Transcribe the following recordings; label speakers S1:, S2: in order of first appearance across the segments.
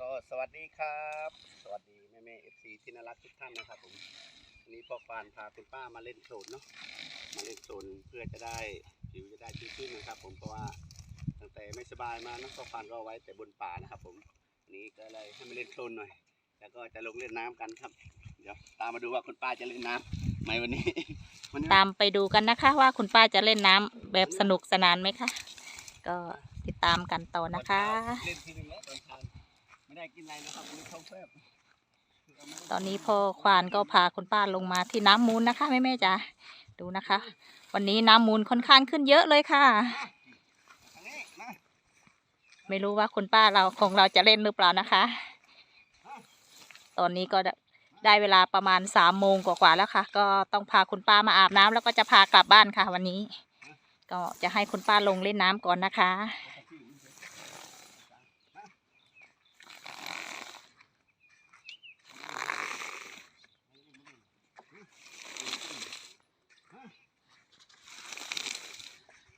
S1: ก็สวัสดีครับ สวัสดีแม่แม่เอฟซีที่น่ารักทุกท่านนะครับผมวันนี้พ่อควานพาคุณป้ามาเล่นโซนเนาะมาเล่นโซนเพื่อจะได้ผิวจะได้ชื้นๆนะครับ ผมเพราะว่าตั้งแต่ไม่สบายมาเนาะพ่อควานก็เอาไว้แต่บนป่านะครับ ผมวันนี้ก็เลยให้มาเล่นโซนหน่อย แล้วก็จะลงเล่นน้ำกันครับ เดี๋ยวตามมาดูว่าคุณป้าจะเล่นน้ำไหมวันนี้วันนี้
S2: ตามไปดูกันนะคะ ว่าคุณป้าจะเล่นน้ำแบบสนุกสนานไหมคะก็ติดตามกันต่อนะคะ
S1: เล่นทีนึงแล้วตอนเช้า ได้กินอะไรนะครับวันนี้ท้องแฟบ
S2: ตอนนี้พ่อควานก็พาคุณป้าลงมาที่น้ำมูลนะคะแม่แม่จ๋าดูนะคะ วันนี้น้ำมูลค่อนข้างขึ้นเยอะเลยค่ะ ไม่รู้ว่าคุณป้าเราของเราจะเล่นหรือเปล่านะคะ ตอนนี้ก็ได้เวลาประมาณสามโมงกว่าๆแล้วค่ะ ก็ต้องพาคุณป้ามาอาบน้ำแล้วก็จะพากลับบ้านค่ะ วันนี้ ก็จะให้คุณป้าลงเล่นน้ำก่อนนะคะ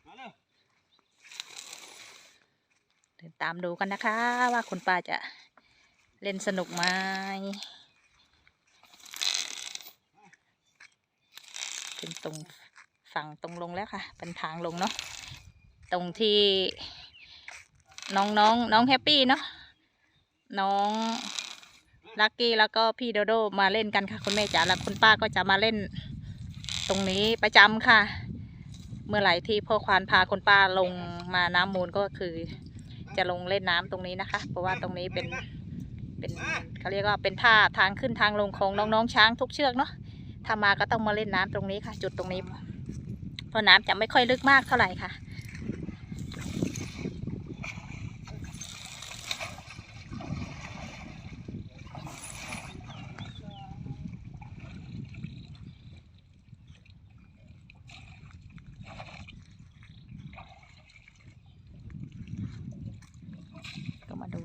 S1: มาเร็ว
S2: เดิน ตามดูกันนะคะ ว่าคุณป้าจะเล่นสนุกไหมถึงตรงฝั่งตรงลงแล้วค่ะ เป็นทางลงเนาะตรงที่น้องน้องน้องแฮปปี้เนาะน้องลักกี้แล้วก็พี่โดโดมาเล่นกันค่ะ คุณแม่จ๋าแล้วคุณป้าก็จะมาเล่นตรงนี้ประจำค่ะ เมื่อไหร่ที่พ่อควานพาคุณป้าลงมาน้ำมูลก็คือ จะลงเล่นน้ำตรงนี้นะคะ เพราะว่าตรงนี้เป็นเป็นเขาเรียกว่าเป็นท่าทางขึ้นทางลงของน้องๆช้างทุกเชือกเนาะถ้ามาก็ต้องมาเล่นน้ำตรงนี้ค่ะ จุดตรงนี้เพราะน้ำจะไม่ค่อยลึกมากเท่าไหร่ค่ะ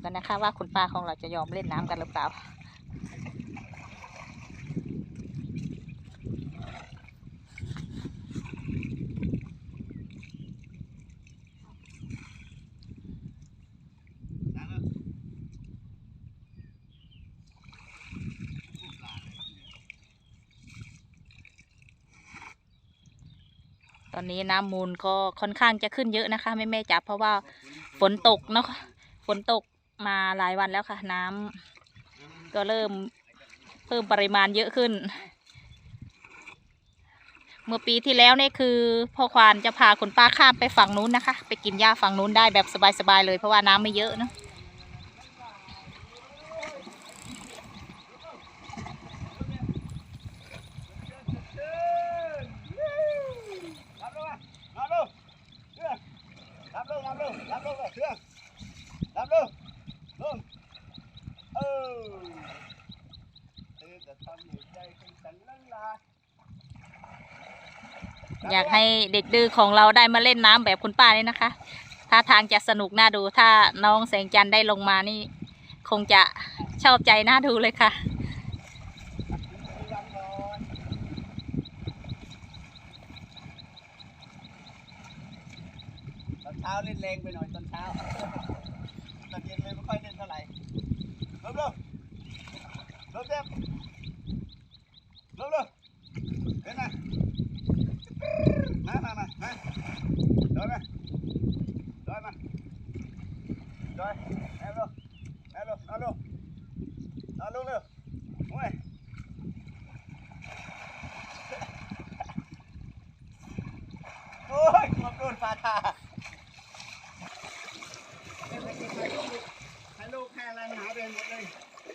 S2: กันนะคะ ว่าคุณป้าของเราจะยอมเล่นน้ำกันหรือเปล่าตอนนี้น้ำมูลก็ค่อนข้างจะขึ้นเยอะนะคะแม่แม่ๆจ๋าเพราะว่าฝนตกเนาะฝนตก มาหลายวันแล้วค่ะ น้ำก็เริ่มเพิ่มปริมาณเยอะขึ้น เมื่อปีที่แล้วเนี่ยคือพ่อควานจะพาคุณป้าข้ามไปฝั่งนู้นนะคะ ไปกินหญ้าฝั่งนู้นได้แบบสบายๆเลยเพราะว่าน้ำไม่เยอะเนาะ
S1: รับลงมารับลงเชื่อรับลงรับลงรับลงเลยเชื่อรับลงลงเออเธอจะทำให้ใจของฉันลันลา
S2: อยากให้เด็กดื้อของเราได้มาเล่นน้ำแบบคุณป้านี่นะคะท่าทางจะสนุกน่าดู ถ้าน้องแสงจันทร์ได้ลงมานี่ คงจะชอบใจน่าดูเลยค่ะ
S1: ตอนเช้าเล่นแรงไปหน่อยตอนเช้า ตอนเย็นเลยไม่ค่อยเล่นเท่าไหร่ลงลงลงเจ็บลงลงเห็นไหมมามามามาโดยมาโดยมาโดยแอบลงแอบลงนอนลงนอนลงเร็วโอ้ยโอ้ยกลัวโดนฟาทา ให้ลูกแค่อะไรหาเดินหมดเลย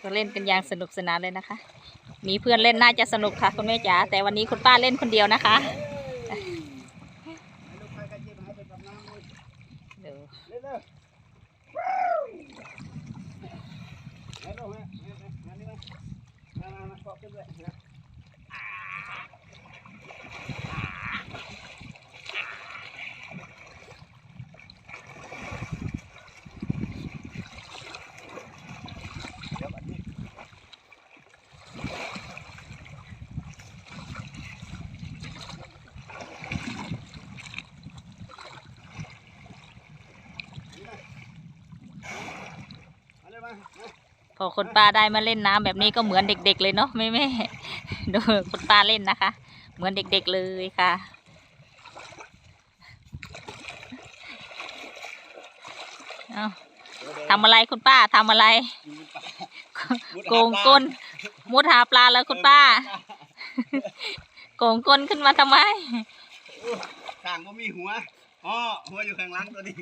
S2: ก็ เล่นกันอย่างสนุกสนานเลยนะคะ มีเพื่อนเล่นน่าจะสนุกค่ะคุณแม่จ๋าแต่วันนี้คุณป้าเล่นคนเดียวนะคะ
S1: ให้ลูกใครกันยิบหายไปกับน้ำเลย
S2: เดี๋ยว
S1: เร็วเร็วให้ลูกฮะมานี่มามามามาเกาะขึ้นเลยนะเดี๋ยวอันนี้ มาเลยมามา
S2: พ อคุณป้าได้มาเล่นน้ำแบบนี้ก็เหมือนเด็ก ๆ เลยเนาะแม่แม่ดูคุณป้าเล่นนะคะ เหมือนเด็ก ๆเลยค่ะ เอาทำอะไรคุณป้าทำอะไร โกงก้นมุดหาปลาแล้วคุณป้า โกงก้นขึ้นมาทำไม
S1: ต่างก็มีหัวอ๋อหัวอยู่ข้างหลังตัวนี้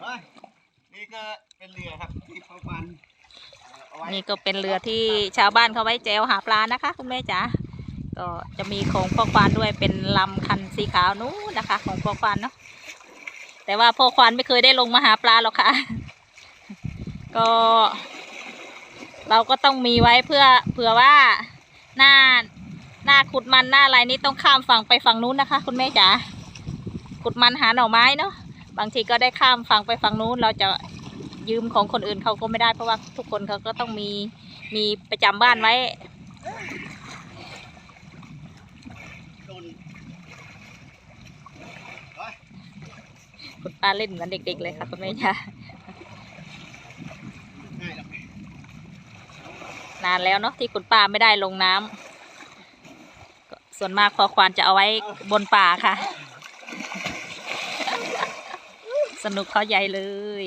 S1: เฮ้ยนี่ก็ เป็นเรือครับที่เขาฟันเอาไว้
S2: นี่ก็เป็นเรือที่ชาวบ้านเขาไว้แจวหาปลานะคะ คุณแม่จ๋าก็จะมีของพ่อควานด้วยเป็นลำคันสีขาวนู้นนะคะ ของพ่อควานเนาะแต่ว่าพ่อควานไม่เคยได้ลงมาหาปลาหรอกค่ะ ก็ เราก็ต้องมีไว้เพื่อเผื่อว่าหน้าหน้าขุดมันหน้าอะไรนี้ต้องข้ามฝั่งไปฝั่งนู้นนะคะ คุณแม่จ๋าขุดมันหาหน่อไม้เนาะบางทีก็ได้ข้ามฝั่งไปฝั่งนู้นเราจะ ยืมของคนอื่นเขาก็ไม่ได้เพราะว่าทุกคนเขาก็ต้องมีมีประจำบ้านไว้ คุณป้าเล่นเหมือนเด็กๆเลยค่ะคุณแม่จ๋าานานแล้วเนาะที่คุณป้าไม่ได้ลงน้ำส่วนมากพอควานจะเอาไว้บนป่าค่ะ สนุกเขาใหญ่เลย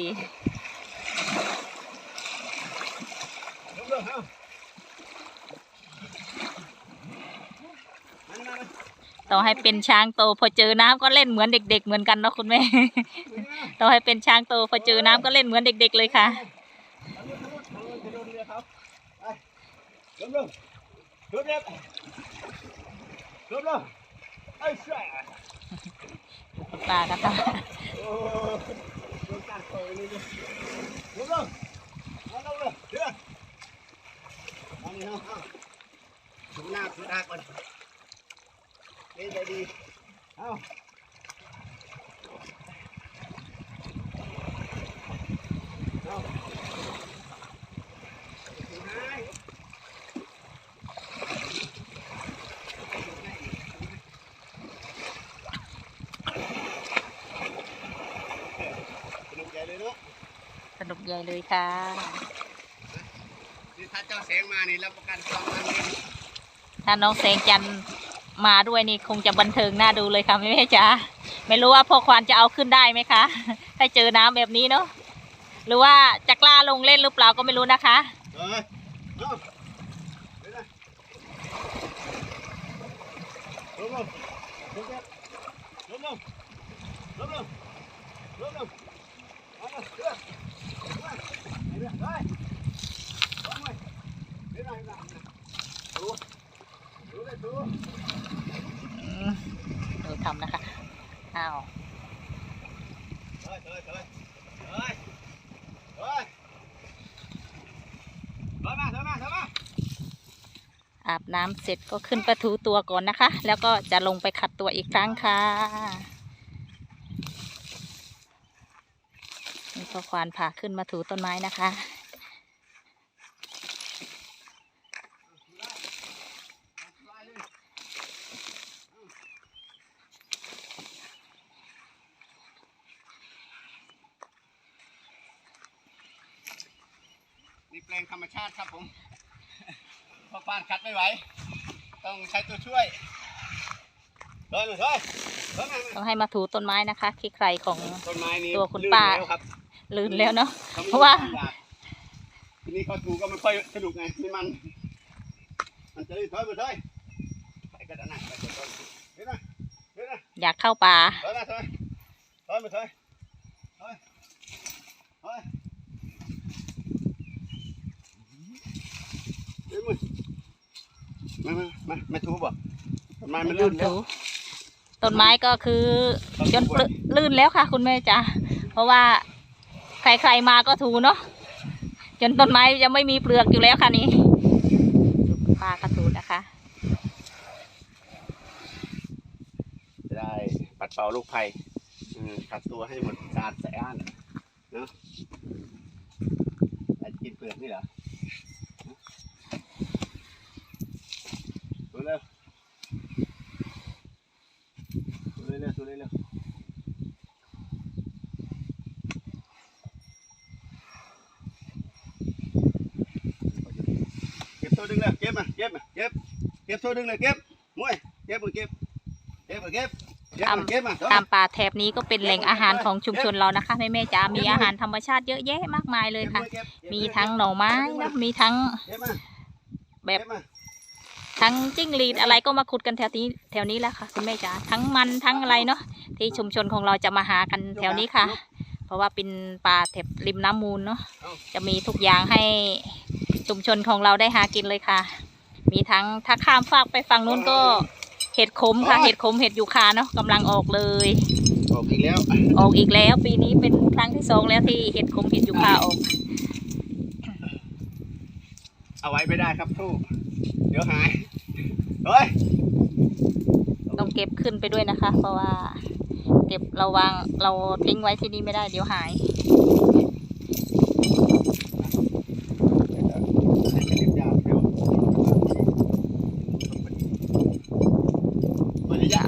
S2: ต่อให้เป็นช้างโต พอเจอน้ำก็เล่นเหมือนเด็ก ๆ เหมือนกันเนาะคุณแม่ ต่อให้เป็นช้างโต พอเจอน้ำก็เล่นเหมือนเด็ก ๆ เลยค่ะ
S1: ป
S2: ลากั
S1: นต่อลง เล่นใจดี เอาเอาสนุกใหญ่เลยเน
S2: สนุกใหญ่เลยค่ะ
S1: นี่ถ้าเจ้าแสงมานี่รับประกันสองพัน
S2: ถ้าน้องแสงจันทร์ มาด้วยนี่คงจะบันเทิงน่าดูเลยค่ะแม่แจ๋าไม่รู้ว่าพ่อควานจะเอาขึ้นได้ไหมคะถ้าเจอน้ำแบบนี้เนาะหรือว่าจะกล้าลงเล่นหรือเปล่าก็ไม่รู้นะคะ
S1: ดูดู
S2: ทำนะคะ อ้าว
S1: เฮ้ยเฮ้ยเฮ้ยเฮ้ยเฮ้ยเฮ้ยมาเฮ้ยมาเฮ้ยมา
S2: อาบน้ำเสร็จก็ขึ้นไปถูตัวก่อนนะคะ แล้วก็จะลงไปขัดตัวอีกครั้งค่ะนี่พ่อควานพาขึ้นมาถูต้นไม้นะคะ
S1: ลงธรรมชาติครับผมพอปานคัดไม่ไหว ต้องใช้ตัวช่วยเฮ้ยเฮ้ยเฮ้ยมา
S2: ต้องให้มาถูต้นไม้นะคะขี้ใครของ
S1: ต้นไม้นี้
S2: ตัวคุณ
S1: ลื่น
S2: ป้า
S1: แล้วครับ
S2: ลื่นแล้วเนาะ
S1: ขไม่
S2: เพราะว่า
S1: อยกทีนี้เขาถูก็ไม่ค่อยสนุกไงไม่มัน มันจะลื่นเฮ้ยมาเฮ้ยไปกระดานหนักไปกระดานเฮ้ยนะเฮ้ยนะ
S2: อยากเข้าป่า
S1: เฮ้ยมาเฮ้ยเฮ้ยมาเฮ้ยเฮ้ยเฮ้ยเฮ้ย มึงมามามาไม่ถูบ่ต้นไม้มันลื่นแล้ว
S2: ถูต้นไม้ก็คือจนปลึลื่นแล้วค่ะ คุณแม่จ๋าเพราะว่าใครๆมาก็ถูเนาะจนต้นไม้จะไม่มีเปลือกอยู่แล้วค่ะนี่ปลากระถูนะคะ
S1: จะได้ปัดเป่าลูกไผ่อืมขัดตัวให้หมดสะอาดสะอ้านเนาะไอ้กินเปลือกนี่เหรอดูเร็วดูเร็วดูเร็ว ดึงเลยเก็ บมาเก็บมาเก็บเก็บโซ่ดึงเลยเก็บมวยเก็บมาเก็บเก็บมาเก็บเก็บมาเก็บมา
S2: ตามป่าแถบนี้ก็เป็นแหล่งอาหารของชุมชนเรานะคะแม่แม่ๆจ๋ามีอาหารธรรมชาติเยอะแยะมากมายเลยค่ะ มีทั้งหน่อไม้นะมีทั้ง
S1: เก็บมา
S2: แบบ
S1: เก็มา
S2: ทั้งจิ้งหรีดอะไรก็มาขุดกันแถวนี้แถวนี้แหละค่ะคุณแม่จ๋าทั้งมันทั้งอะไรเนาะที่ชุมชนของเราจะมาหากันแถวนี้ค่ะ เพราะว่าเป็นป่าแถบริมน้ำมูลเนาะจะมีทุกอย่างให้ ชุมชนของเราได้หากินเลยค่ะ มีทั้งถ้าข้ามฟากไปฝั่งนู้นก็เห็ดขมค่ะ เห็ดขมเห็ดยูคาเนาะกำลังออกเลย
S1: ออกอีกแล้ว
S2: ออกอีกแล้ว ปีนี้เป็นครั้งที่สองแล้วที่เห็ดขมเห็ดยูคาออก
S1: เอาไว้ไม่ได้ครับทู่เดี๋ยวหายเฮ้ย
S2: ต้องเก็บขึ้นไปด้วยนะคะ เพราะว่า เก็บเราวางเราทิ้งไว้ที่นี่ไม่ได้เดี๋ยวหาย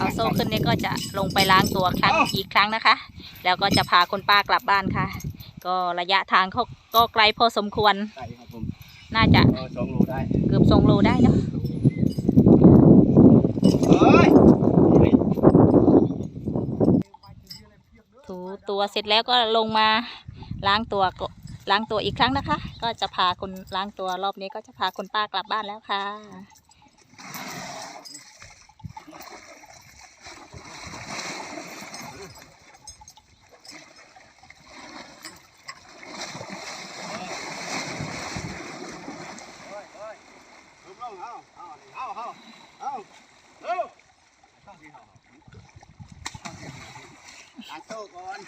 S2: เอาโซ่ขึ้นนี่ก็จะลงไปล้างตัวครั้งอีกครั้งนะคะ แล้วก็จะพาคุณป้ากลับบ้านค่ะ ก็ระยะทางเขาก็ไกลพอสมควร
S1: ได้ครับผม
S2: น่าจะ
S1: เออสองโลได้
S2: เกือบสองโลได้เนาะ
S1: เฮ้ย
S2: ถูตัวเสร็จแล้วก็ลงมาล้างตัวก็ล้างตัวอีกครั้งนะคะ ก็จะพาคุณล้างตัวรอบนี้ก็จะพาคุณป้ากลับบ้านแล้วค่ะ
S1: ลุกลงเอาเอาเอาเอาเอาเร็วเข้าที่เอาเข้าที่เอาล้างโต๊ะ ก่อน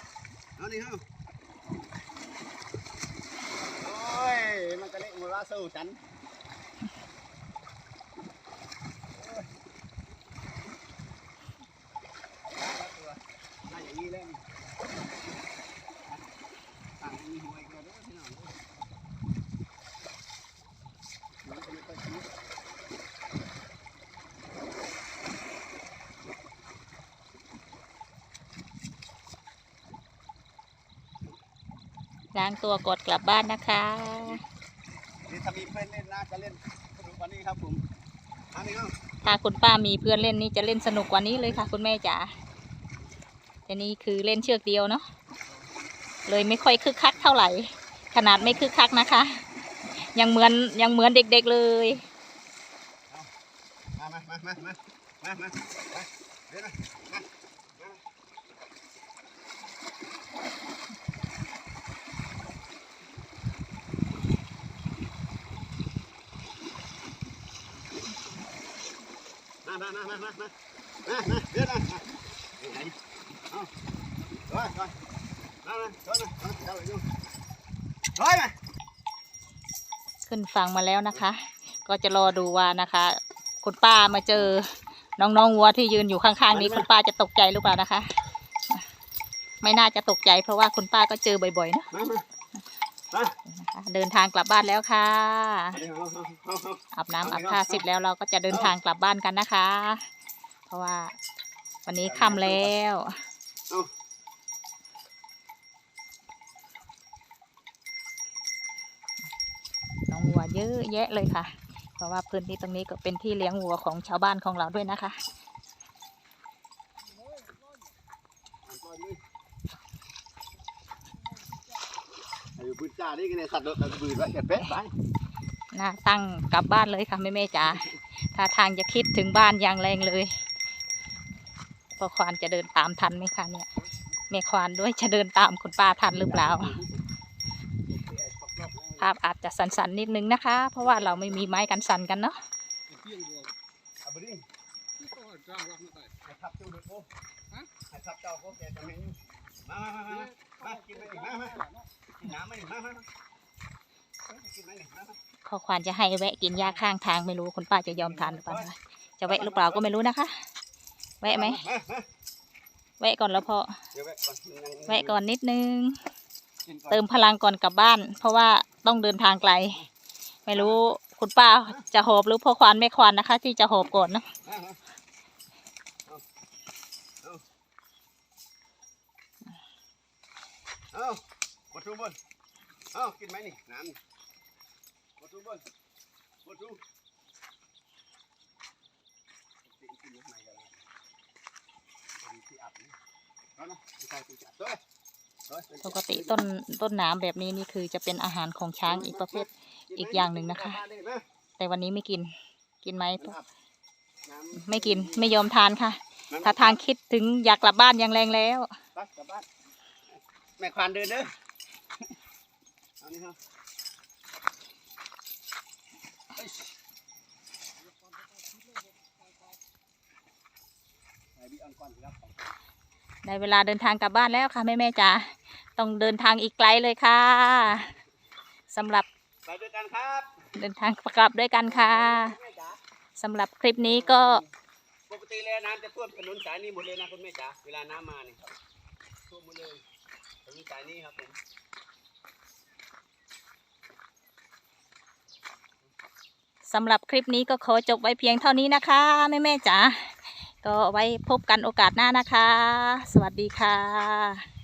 S1: เอานี่เอาโอ้ย มันก็เละหมดว่าสู้ฉัน ล้าง
S2: ตัวกดกลับบ้านนะคะ
S1: นี่ถ้ามีเพื่อนเล่นน่าจะเล่นสนุกกว่านี้ครับผมอันนี้
S2: ถ้าคุณป้ามีเพื่อนเล่นนี่จะเล่นสนุกกว่านี้เลยค่ะ คุณแม่จ๋าแต่นี่คือเล่นเชือกเดียวเนาะเลยไม่ค่อยคึกคักเท่าไหร่ ขนาดไม่คึกคักนะคะ ยังเหมือนยังเหมือนเด็กๆเลย
S1: มามามามามามามา
S2: ขึ้นฟังมาแล้วนะคะ ก็จะรอดูว่านะคะ คุณป้ามาเจอน้องๆวัวที่ยืนอยู่ข้างๆนี้คุณป้าจะตกใจหรือเปล่านะคะ ไม่น่าจะตกใจเพราะว่าคุณป้าก็เจอบ่อยๆนะ เดินทางกลับบ้านแล้วค่ะ
S1: อา
S2: บน้ำอาบท่าเสร็จแล้วเราก็จะเดินทางกลับบ้านกันนะคะ เพราะว่า วันนี้ค่ำแล้วน้องวัวเยอะแยะเลยค่ะ เพราะว่าพื้นที่ตรงนี้ก็เป็นที่เลี้ยงวัวของชาวบ้านของเราด้วยนะคะ
S1: ไอ้ปืนจ่านี่กันเนี่ยสัตว์โดดตะบืนไว้แกเป็ดไป
S2: น่าตั้งกลับบ้านเลยค่ะแม่แม่ๆจ๋าถ้าทางจะคิดถึงบ้านอย่างแรงเลยพอควานจะเดินตามทันไหมคะเนี่ยแม่ควานด้วยจะเดินตามคุณป้าทันหรือเปล่า ภาพอาจจะสั่นๆนิดนึงนะคะ เพราะว่าเราไม่มีไม้กันสั่นกันเนาะ
S1: เอาไปดิให้ทับเจ้าดูโอ้ให้ทับเจ้าโอ้แกจะไม่ยุ่งมามามามามากินไปอีกมามา
S2: ข้อควานจะให้แวะกินหญ้าข้างทางไม่รู้คุณป้าจะยอมทานหรือเปล่านะจะแวะหรือเปล่าก็ไม่รู้นะคะ แวะไหมแวะก่อนแล้วพอ
S1: แวะก่อนนิ
S2: ดนึง เติมพลังก่อนกลับบ้าน เพราะว่าต้องเดินทางไกล ไม่รู้คุณป้าจะหอบหรือพ่อควานแม่ควานนะคะ ที่จะหอบก่อนนะ
S1: เอา ทูบนเอ้ากินไหมนี่น้ำบทูบนบทูติกินยังไงกันตอนที่อับนี่แล้นะที่ใคตีจับตัว
S2: ปกติต้นต้นหนามแบบนี้นี่คือจะเป็นอาหารของช้างอีกประเภทอีกอย่างหนึ่งนะคะ แต่วันนี้ไม่กินกินไหมไม่กินไม่ยอมทานค่ะ ถ้าทางคิดถึงอยากกลับบ้านอย่างแรงแล้ว
S1: แม่ควานเดินเด้อ อานี่ครับเอ้ยไปบีออนก่อนครับ
S2: ได้เวลาเดินทางกลับบ้านแล้วค่ะแม่แม่ๆจ๋าต้องเดินทางอีกไกลเลยค่ะสำหรับ
S1: ไปด้วยกันครับ
S2: เดินทางกลับด้วยกันค่ะ
S1: แม่จ๋า
S2: สำหรับคลิปนี้ก็
S1: ปกติแล้วน้ำจะท่วมถนนสายนี้หมดเลยนะคุณแม่จ๋าเวลาน้ำมาเนี่ยครับท่วมหมดเลยถนนสายนี้ครับผม
S2: สำหรับคลิปนี้ก็ขอจบไว้เพียงเท่านี้นะคะ แม่แม่จ๋าก็ไว้พบกันโอกาสหน้านะคะ สวัสดีค่ะ